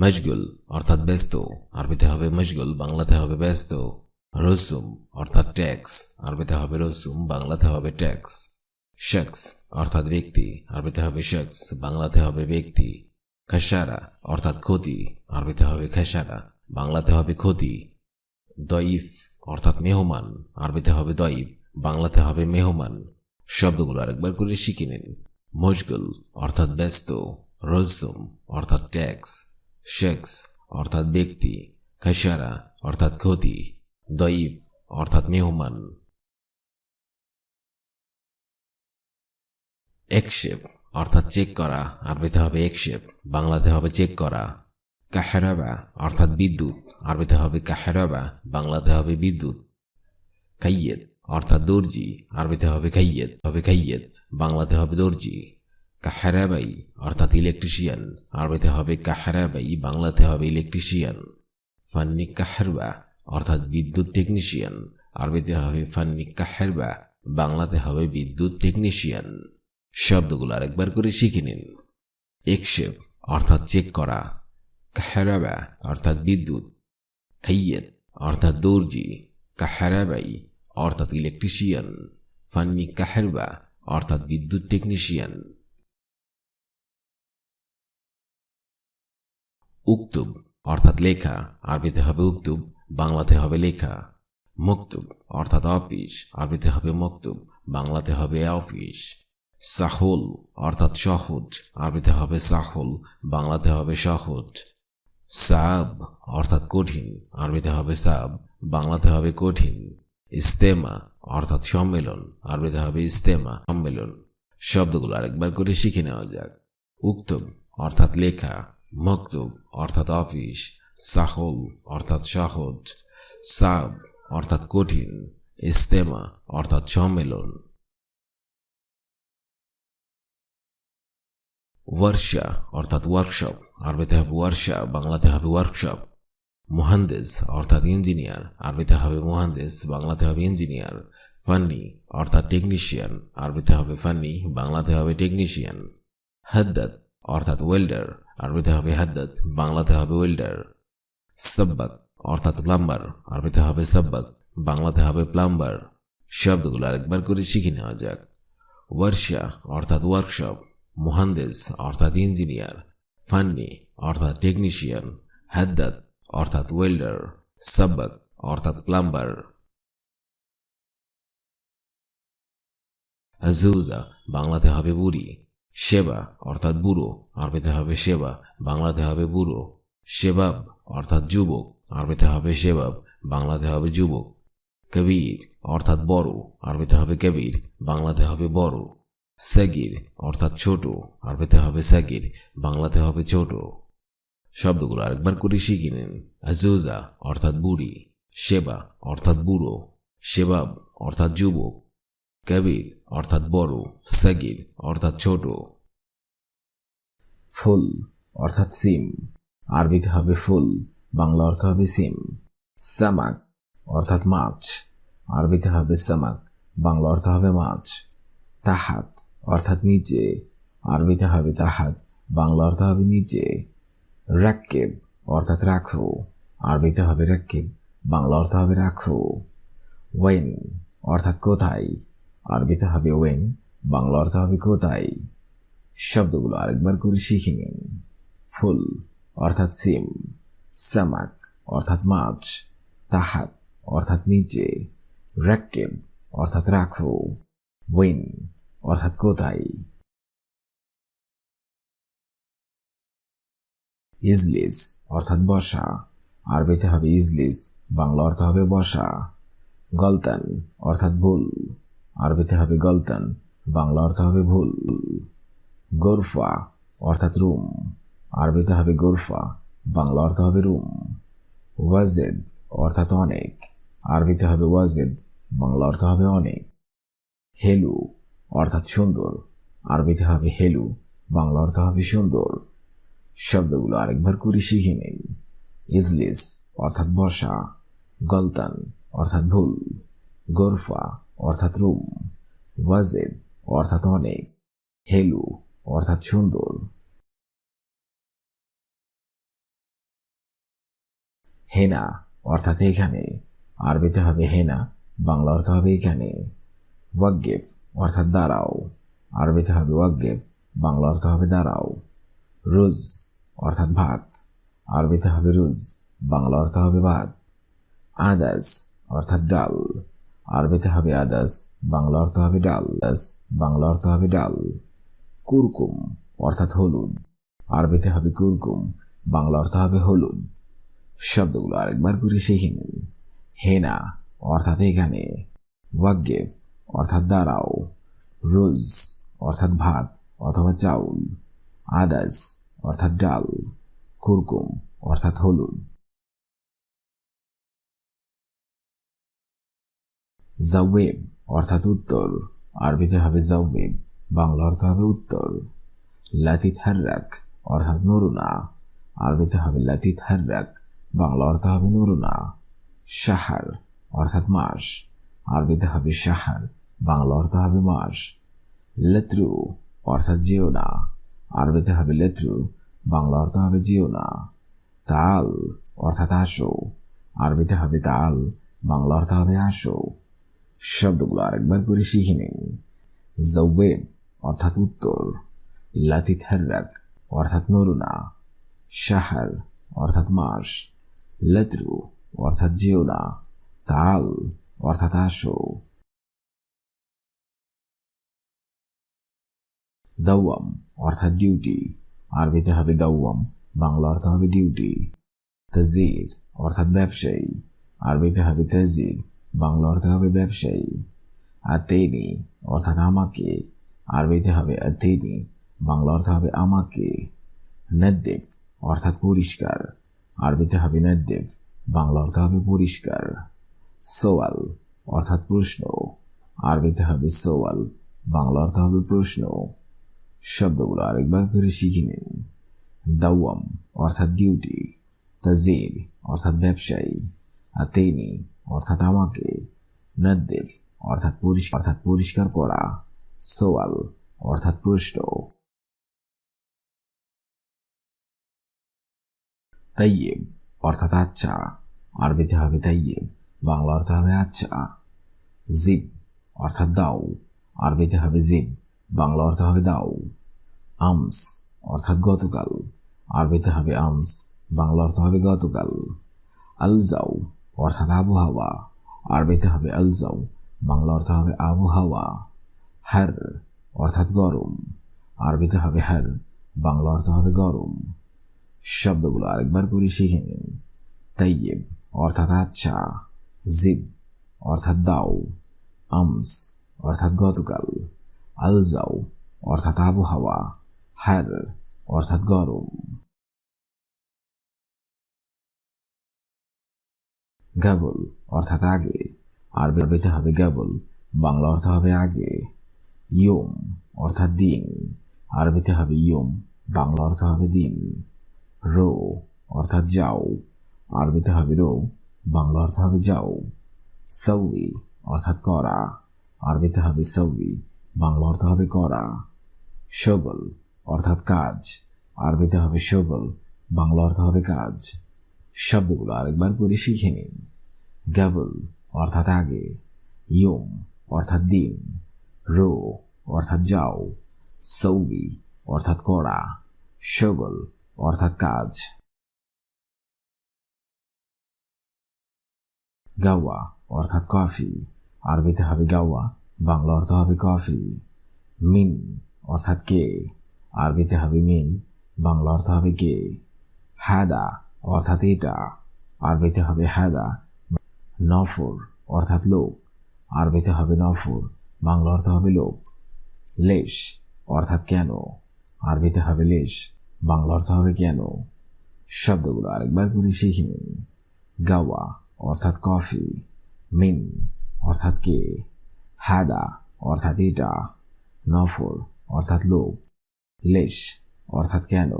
মশগুল অর্থাৎ ব্যস্ত। আরবিতে হবে মশগুল বাংলাতে হবে ব্যস্ত। রসুম, অর্থাৎ ট্যাক্স। আরবিতে হবে রসুম, বাংলাতে হবে ট্যাক্স। শখস, অর্থাৎ ব্যক্তি। আরবিতে হবে শখস, বাংলাতে হবে ব্যক্তি। খাসারা, অর্থাৎ ক্ষতি। আরবিতে হবে খাসারা, বাংলাতে হবে ক্ষতি। দইফ অর্থাৎ মেহমান। আরবিতে হবে দইফ বাংলাতে হবে মেহমান। শব্দগুলো আরেকবার করে শিখে নিন। মশগুল অর্থাৎ ব্যস্ত। রসুম, অর্থাৎ ট্যাক্স। শেক্স অর্থাৎ ব্যক্তি খাসারা অর্থাৎ ক্ষতি দইফ অর্থাৎ মেহমান। একশেপ, অর্থাৎ চেক করা, আরবিতে হবে একশেপ, বাংলাতে হবে চেক করা। কাহেরাবা, অর্থাৎ বিদ্যুৎ, আরবিতে হবে কাহেরাবা, বাংলাতে হবে বিদ্যুৎ। খাইয়েত অর্থাৎ দর্জি, আরবিতে হবে খাইয়েত হবে খাইয়েত বাংলাতে হবে দর্জি। কাহেরাবাই, অর্থাৎ ইলেকট্রিশিয়ান আরবিতে হবে কাহারাবাই, বাংলাতে হবে ইলেকট্রিশিয়ান ফান্নি কাহেরবা, অর্থাৎ বিদ্যুৎ টেকনিশিয়ান আরবিতে হবে ফান্নি কাহেরবা, বাংলাতে হবে বিদ্যুৎ টেকনিশিয়ান শব্দগুলো আরেকবার করে শিখে নিন। একশেপ, অর্থাৎ চেক করা। কাহেরাবা, অর্থাৎ বিদ্যুৎ। খাইয়েত, অর্থাৎ দর্জি। কাহেরাবাই, অর্থাৎ ইলেকট্রিশিয়ান ফান্নি কাহেরবা, অর্থাৎ বিদ্যুৎ টেকনিশিয়ান উক্তুব অর্থাৎ লেখা। আরবিতে হবে উক্তুব বাংলাতে হবে লেখা। মুক্তুব অর্থাৎ অফিস। আরবিতে হবে মকতুব বাংলাতে হবে অফিস। সাহুল, অর্থাৎ সহজ। আরবিতে হবে সাহুল, বাংলাতে হবে সহজ। সাব, অর্থাৎ কঠিন। আরবিতে হবে সাব, বাংলাতে হবে কঠিন। ইস্তেমা, অর্থাৎ সম্মেলন। আরবিতে হবে ইস্তেমা, সম্মেলন। শব্দগুলো আরেকবার করে শিখে নেওয়া যাক। উক্তব অর্থাৎ লেখা। মকতুব অর্থাৎ অফিস সাহল অর্থাৎ সহজ সাব অর্থাৎ কঠিন ইস্তেমা অর্থাৎ সম্মেলন। ওয়ার্কশা অর্থাৎ ওয়ার্কশপ আরবিতে হবে ওয়ার্কশা বাংলাতে হবে ওয়ার্কশপ মুহান্দেস অর্থাৎ ইঞ্জিনিয়ার আরবিতে হবে মুহান্দেস বাংলাতে হবে ইঞ্জিনিয়ার ফান্নি অর্থাৎ টেকনিশিয়ান আরবিতে হবে ফান্নি বাংলাতে হবে টেকনিশিয়ান হাদ্দাত অর্থাৎ ওয়েল্ডার আরবিতে হবে হাদ্দাত বাংলাতে হবে ওয়েল্ডার। সাব্বাক অর্থাৎ প্লাম্বার। আরবিতে হবে সাব্বাক বাংলাতে হবে প্লাম্বার। শব্দগুলো আরেকবার করে শিখে নেওয়া যাক। ওয়ার্কশা অর্থাৎ ওয়ার্কশপ। মুহান্দেস, অর্থাৎ ইঞ্জিনিয়ার। ফান্নি, অর্থাৎ টেকনিশিয়ান। হাদ্দাত, অর্থাৎ ওয়েল্ডার। সাব্বাক অর্থাৎ প্লাম্বার। আজুজা বাংলাতে হবে বুড়ি। সেবা, অর্থাৎ বুড়ো, আরবিতে হবে সেবা, বাংলাতে হবে বুড়ো। সেবাব, অর্থাৎ যুবক, আরবিতে হবে সেবাব, বাংলাতে হবে যুবক। কবির, অর্থাৎ বড়, আরবিতে হবে কবির, বাংলাতে হবে বড়। সাগির, অর্থাৎ ছোট, আরবিতে হবে সাগির, বাংলাতে হবে ছোট। শব্দগুলো আরেকবার করে শিখে নিন। আজোজা, অর্থাৎ বুড়ি। সেবা, অর্থাৎ বুড়ো। সেবাব, অর্থাৎ যুবক। কবির অর্থাৎ বড় সাগির অর্থাৎ ছোট। ফুল, অর্থাৎ সিম। আরবিতে হবে ফুল, বাংলা অর্থ হবে সিম। সামাক, অর্থাৎ মাছ। আরবিতে হবে সামাক, বাংলা অর্থ হবে মাছ। তাহাত, অর্থাৎ নিচে আরবিতে হবে তাহাত, বাংলা অর্থ হবে নিচে রাক্কেব, অর্থাৎ রাখো। আরবিতে হবে রাক্কেব, বাংলা অর্থ হবে রাখো। ওয়েন, অর্থাৎ কোথায়? আরবিতে হবে ওয়েন, বাংলা অর্থ হবে কোথায়? শব্দগুলো আরেকবার করে শিখে নিন। ফুল, অর্থাৎ সিম। সামাক, অর্থাৎ মাছ। তাহাত, অর্থাৎ নিচে। রাক্কেব, অর্থাৎ রাখো। ওয়েন অর্থাৎ কোথায়? ইজলিস, অর্থাৎ বসা। আরবিতে হবে ইজলিস, বাংলা অর্থ হবে বসা। গলতান, অর্থাৎ ভুল। আরবিতে হবে গলতান, বাংলা অর্থ হবে ভুল। গোরফা, অর্থাৎ রুম। আরবিতে হবে গোরফা, বাংলা অর্থ হবে রুম। ওয়াজেদ, অর্থাৎ অনেক। আরবিতে হবে ওয়াজেদ, বাংলা অর্থ হবে অনেক। হেলু, অর্থাৎ সুন্দর। আরবিতে হবে হেলু, বাংলা অর্থ হবে সুন্দর। শব্দগুলো আরেকবার করে শিখে নেই। ইজলিস, অর্থাৎ বসা। গলতান, অর্থাৎ ভুল। গোরফা অর্থাৎ রুম, ওয়াজেদ, অর্থাৎ অনেক, হেলু, অর্থাৎ সুন্দর। হেনা, অর্থাৎ এখানে। আরবিতে হবে হেনা, বাংলা অর্থ হবে এখানে। ওয়াগ্গেফ অর্থাৎ দাঁড়াও। আরবিতে হবে ওয়াগ্গেফ বাংলা অর্থ হবে দাঁড়াও। রুজ, অর্থাৎ ভাত। আরবিতে হবে রুজ, বাংলা অর্থ হবে ভাত। আদাস, অর্থাৎ ডাল। আরবিতে হবে আদাস, বাংলা অর্থ হবে ডাল। আদাস, বাংলা অর্থ হবে ডাল। কুরকুম, অর্থাৎ হলুদ। আরবিতে হবে কুরকুম, বাংলা অর্থ হবে হলুদ। শব্দগুলো আরেকবার করে শিখে নিন। হেনা, অর্থাৎ এখানে। ওয়াগ্গেফ অর্থাৎ দাঁড়াও। রোজ, অর্থাৎ ভাত অথবা চাউল। আদাস, অর্থাৎ ডাল। কুরকুম, অর্থাৎ হলুদ। জাওয়েব অর্থাৎ উত্তর। আরবিতে হবে জাওয়েব বাংলা অর্থ হবে উত্তর। লাতিত হার্রাক অর্থাৎ নরুনা। আরবিতে হবে লাতিত হার্রাক বাংলা অর্থ হবে নরুনা। সাহার অর্থাৎ মাস। আরবিতে হবে সাহার বাংলা অর্থ হবে মাস। লেত্রু অর্থাৎ যেও না। আরবিতে হবে লেত্রু বাংলা অর্থ হবে যেও না। তাল অর্থাৎ আসো। আরবিতে হবে তাল বাংলা অর্থ হবে আসো। শব্দগুলো আরেকবার করে শিখে নিন। জওয়েব অর্থাৎ উত্তর লাতিত হার্রাক অর্থাৎ নরুনা সাহার অর্থাৎ মাস লেত্রু অর্থাৎ যেও না তাল অর্থাৎ আসো। দাওয়াম অর্থাৎ ডিউটি, আরবিতে হবে দাওয়াম, বাংলা অর্থ হবে ডিউটি। তাজির অর্থাৎ ব্যবসায়ী, আরবিতে হবে তাজির বাংলা অর্থ হবে ব্যবসায়ী। আতেনি অর্থাৎ আমাকে আরবিতে হবে আতেনি বাংলা অর্থ হবে আমাকে। নদ্দেব, অর্থাৎ পরিষ্কার। আরবিতে হবে নদ্দেব, বাংলা অর্থ হবে পরিষ্কার। সোয়াল, অর্থাৎ প্রশ্ন। আরবিতে হবে সোয়াল, বাংলা অর্থ হবে প্রশ্ন। শব্দগুলো আরেকবার করে শিখে নিন। দাওয়াম, অর্থাৎ ডিউটি তাজির, অর্থাৎ ব্যবসায়ী। আতেনি অর্থাৎ আমাকে নদ্দেব অর্থাৎ পরিষ্কার অর্থাৎ পরিষ্কার করা। সোয়াল, অর্থাৎ প্রশ্ন তাইয়েব, অর্থাৎ আচ্ছা। আরবিতে হবে তাইয়েব, বাংলা অর্থ হবে আচ্ছা। জিব, অর্থাৎ দাও। আরবিতে হবে জিব, বাংলা অর্থ হবে দাও। আমস, অর্থাৎ গতকাল। আরবিতে হবে আমস, বাংলা অর্থ হবে গতকাল। আলজাও অর্থাৎ আবহাওয়া। আরবিতে হবে আলজাও, বাংলা অর্থ হবে আবহাওয়া। হার অর্থাৎ গরম। আরবিতে হবে হার, বাংলা অর্থ হবে গরম। শব্দগুলো আরেকবার করে শিখে নিন। তাইয়েব অর্থাৎ আচ্ছা। জিব অর্থাৎ দাও। আমস অর্থাৎ গতকাল। আলজাও অর্থাৎ আবহাওয়া। হার অর্থাৎ গরম। গাবল অর্থাৎ আগে। আরবিতে হবে গাবল বাংলা অর্থ হবে আগে। ইয়ম, অর্থাৎ দিন। আরবিতে হবে ইয়ম, বাংলা অর্থ হবে দিন। রো, অর্থাৎ যাও। আরবিতে হবে রো, বাংলা অর্থ হবে যাও। সৌই অর্থাৎ করা। আরবিতে হবে সৌই বাংলা অর্থ হবে করা। সগল অর্থাৎ কাজ। আরবিতে হবে সগল বাংলা অর্থ হবে কাজ। শব্দগুলো আরেকবার করে শিখে নিন। গাবল অর্থাৎ আগে ইয়ম অর্থাৎ দিন রো অর্থাৎ যাও সৌবি অর্থাৎ করা সগল অর্থাৎ কাজ। গাওয়া অর্থাৎ কফি আরবিতে হবে গাওয়া বাংলা অর্থ হবে কফি মিন অর্থাৎ কে, আরবিতে হবে মিন বাংলা অর্থ হবে কে। হ্যাদা অর্থাৎ এটা। আরবিতে হবে হ্যাদা নফর অর্থাৎ লোক। আরবিতে হবে নফর, বাংলা অর্থ হবে লোক। লেশ অর্থাৎ কেন? আরবিতে হবে লেশ, বাংলা অর্থ হবে কেন? শব্দগুলো আরেকবার করে শিখে নিন। গাওয়া অর্থাৎ কফি মিন অর্থাৎ কে? হাদা অর্থাৎ এটা। নফর অর্থাৎ লোক। লেশ অর্থাৎ কেন?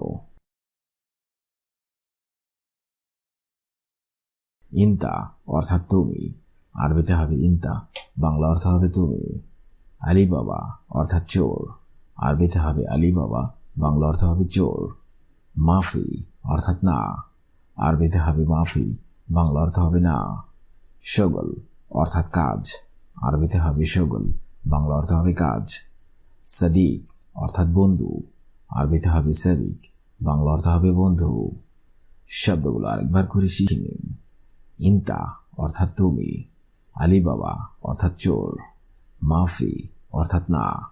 ইন্তা অর্থাৎ তুমি। আরবিতে হবে ইন্তা, বাংলা অর্থ হবে তুমি। আলী বাবা অর্থাৎ চোর। আরবিতে হবে আলী বাবা বাংলা অর্থ হবে চোর। মাফি অর্থাৎ না। আরবিতে হবে মাফি, বাংলা অর্থ হবে না। শগল অর্থাৎ কাজ। আরবিতে হবে শগল, বাংলা অর্থ হবে কাজ। সাদিক অর্থাৎ বন্ধু। আরবিতে হবে সাদিক, বাংলা অর্থ হবে বন্ধু। শব্দগুলো আরেকবার করে শিখে নিন। ইন্তা, অর্থাৎ তুমি আলী বাবা অর্থাৎ চোর, মাফি, অর্থাৎ না,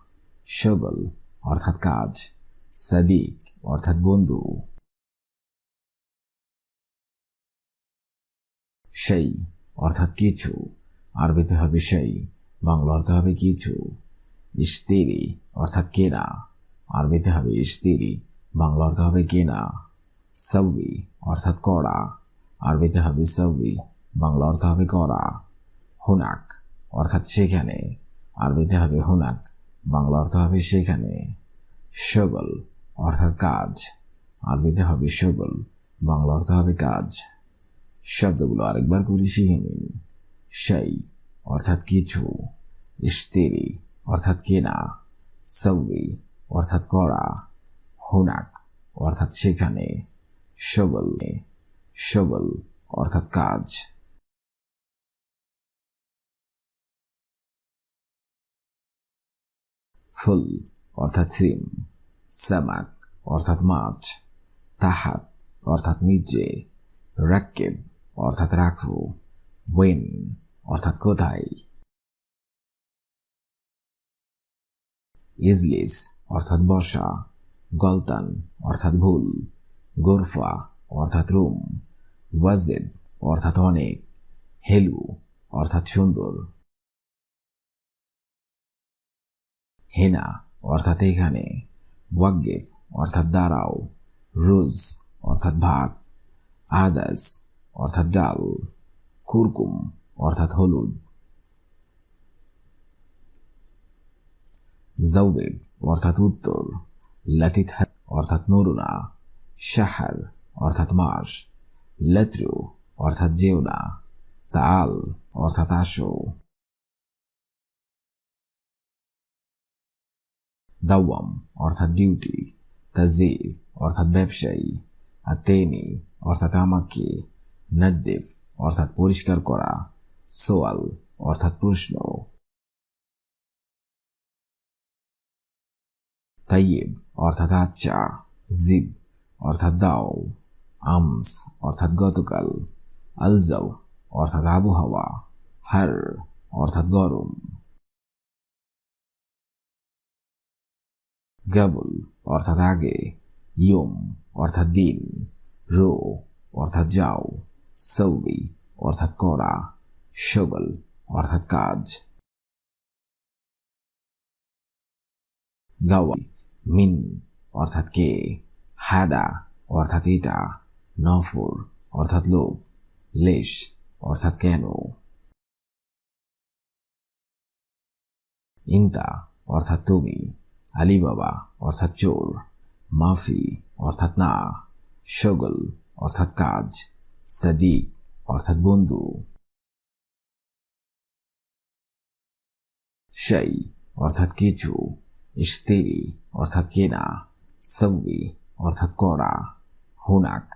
শগল, অর্থাৎ কাজ, সাদিক, অর্থাৎ বন্ধু। সেই, অর্থাৎ কিছু, আরবিতে হবে সেই, বাংলা অর্থ হবে কিছু। ইস্তিরি অর্থাৎ কেনা, আরবিতে হবে ইস্তিরি বাংলা অর্থ হবে কেনা। সৌবি অর্থাৎ করা আরবিতে হবে সৌবি, বাংলা অর্থ হবে করা, হুনাক, অর্থাৎ সেখানে। আরবিতে হবে হুনাক, বাংলা অর্থ হবে সেখানে। শগল অর্থাৎ কাজ। আরবিতে হবে শগল বাংলা অর্থ হবে কাজ। শব্দগুলো আরেকবার করে শিখে নিন। সেই, অর্থাৎ কিছু। ইস্তেরি অর্থাৎ কেনা। সৌবি, অর্থাৎ করা। হুনাক, অর্থাৎ সেখানে। শগল শগল অর্থাৎ কাজ। ফুল, অর্থাৎ সিম। সামাক, অর্থাৎ মাছ। তাহাত, অর্থাৎ নিচে রাক্কেব, অর্থাৎ রাখু ওয়েন, অর্থাৎ কোথায় ইজলিস, অর্থাৎ বসা গলতান, অর্থাৎ ভুল। গোরফা অর্থাৎ রুম, ওয়াজেদ, অর্থাৎ অনেক, হেলু, অর্থাৎ সুন্দর, হেনা, অর্থাৎ এখানে ওয়াগেফ অর্থাৎ দাঁড়াও, রুজ, অর্থাৎ ভাত, আদাস, অর্থাৎ ডাল, কুরকুম, অর্থাৎ হলুদ জৌবেব অর্থাৎ উত্তর লতিত অর্থাৎ নরুনা, শাহার অর্থাৎ মাস, লত্রু, অর্থাৎ জেওনা তাল, অর্থাৎ আসো দাওয়াম, অর্থাৎ ডিউটি। তাজির, অর্থাৎ ব্যবসায়ী। আতেনি অর্থাৎ আমাকে। নদ্দেফ, অর্থাৎ পরিষ্কার করা। সোয়াল, অর্থাৎ প্রশ্ন। তাইয়েব, অর্থাৎ আচ্ছা। জিব, অর্থাৎ দাও। আমস, অর্থাৎ গতকাল। আলজাও, অর্থাৎ আবহাওয়া। হার, অর্থাৎ গরম। গাবল অর্থাৎ আগে। ইয়ম, অর্থাৎ দিন। রো, অর্থাৎ যাও। সৌবি, অর্থাৎ করা। শগল অর্থাৎ কাজ। গাওয়া মিন, অর্থাৎ কে। হাদা, অর্থাৎ এটা নফর, অর্থাৎ লোভ, লেশ, অর্থাৎ কেন? ইন্তা, অর্থাৎ তুমি আলী বাবা অর্থাৎ চোর, মাফি, অর্থাৎ না, শগল, অর্থাৎ কাজ, সাদিক, অর্থাৎ বন্ধু সেই অর্থাৎ কিছু ইস্তেরি অর্থাৎ কেনা সৌবি অর্থাৎ করা, হুনাক